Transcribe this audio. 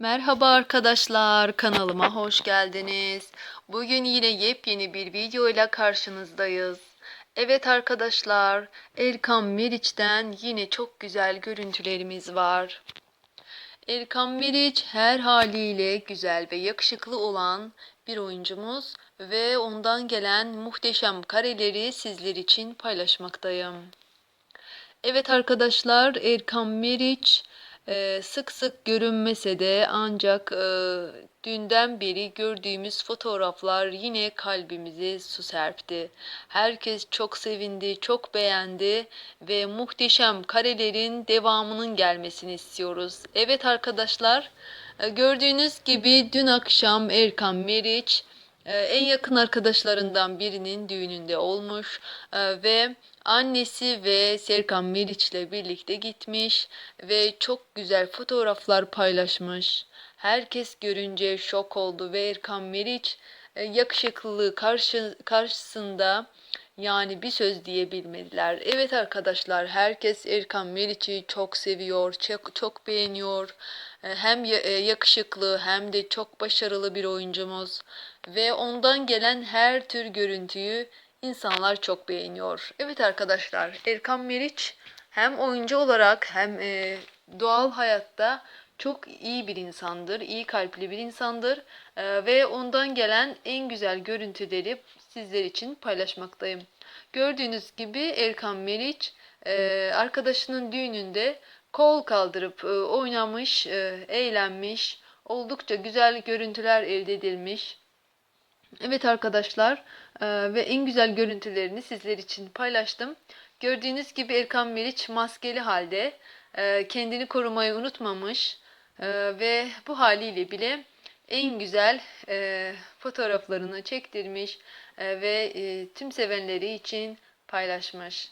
Merhaba arkadaşlar, kanalıma hoş geldiniz. Bugün yine yepyeni bir video ile karşınızdayız. Evet arkadaşlar, Erkan Meriç'ten yine çok güzel görüntülerimiz var. Erkan Meriç her haliyle güzel ve yakışıklı olan bir oyuncumuz ve ondan gelen muhteşem kareleri sizler için paylaşmaktayım. Evet arkadaşlar Erkan Meriç e, sık sık görünmese de ancak e, dünden beri gördüğümüz fotoğraflar yine kalbimize su serpti. Herkes çok sevindi, çok beğendi ve muhteşem karelerin devamının gelmesini istiyoruz. Evet arkadaşlar e, gördüğünüz gibi dün akşam Erkan Meriç e, en yakın arkadaşlarından birinin düğününde olmuş e, ve annesi ve Serkan Meriç'le birlikte gitmiş ve çok güzel fotoğraflar paylaşmış. Herkes görünce şok oldu ve Erkan Meriç e, yakışıklılığı karşı, karşısında yani bir söz diyebilmediler. Evet arkadaşlar herkes Erkan Meriç'i çok seviyor, çok, çok beğeniyor. E, Hem e, yakışıklı hem de çok başarılı bir oyuncumuz ve ondan gelen her tür görüntüyü insanlar çok beğeniyor. Evet arkadaşlar Erkan Meriç hem oyuncu olarak hem e, doğal hayatta çok iyi bir insandır, iyi kalpli bir insandır E, ve ondan gelen en güzel görüntüleri sizler için paylaşmaktayım. Gördüğünüz gibi Erkan Meriç e, arkadaşının düğününde kol kaldırıp e, oynamış, eğlenmiş, oldukça güzel görüntüler elde edilmiş. Evet arkadaşlar ve en güzel görüntülerini sizler için paylaştım. Gördüğünüz gibi Erkan Meriç maskeli halde kendini korumayı unutmamış e, ve bu haliyle bile en güzel e, fotoğraflarını çektirmiş e, ve e, tüm sevenleri için paylaşmış.